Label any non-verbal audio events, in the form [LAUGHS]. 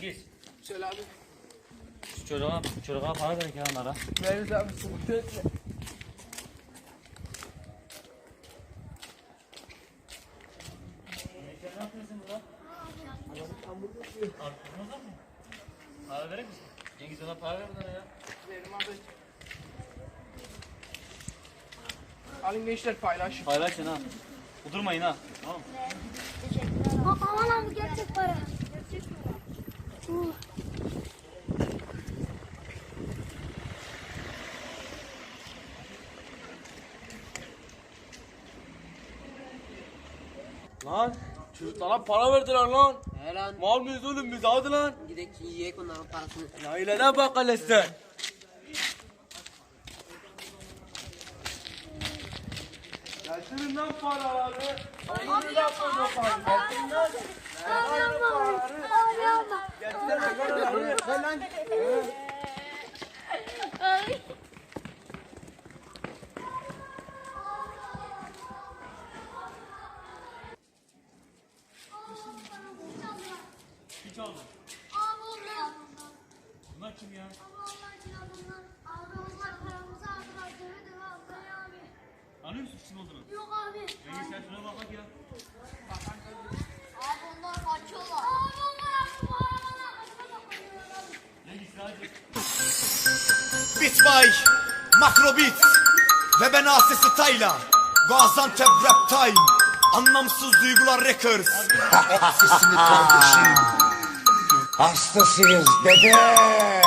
Cengiz. Söyle abi. Şu çocuğa, çocuğa para verin kenara. Veririz abi sıkıntı etme. Ne yapıyorsun burada? Arkamızda mı? Para verir misin? Cengiz ona para ver bunlara ya. Verim abi. Alın gençler paylaşın. Paylaşın ha. Udurmayın ha. Tamam aman abi. Gerçek para. Uh. Lan çocuklara para verdiler lan. He lan Mal mıyız oğlum biz hadi lan. gidek yiyek onların parasını. Ailene bak hele sen. Getirin lan paraları. Getirin lan paraları. Getirin lan paraları. Hiç oldu. Abi onlar. Bunlar kim ya? Abi onlar ya bunlar. Abi onlar paramızı aldılar. Döve döve aldılar abi. Anlıyor musun kim olduğunu? Yok abi. Cengiz sen şuna bak bak ya. Abi onlar kaçıyorlar. Abi onlar bu arabadan kaçıyorlar. abi. Cengiz sadece. Beat by Makro Beats Ve ben Asesi Tayla Gaziantep Rap Time Anlamsız Duygular Records [LAUGHS] Sesini kardeşim. Hastasıyız dede.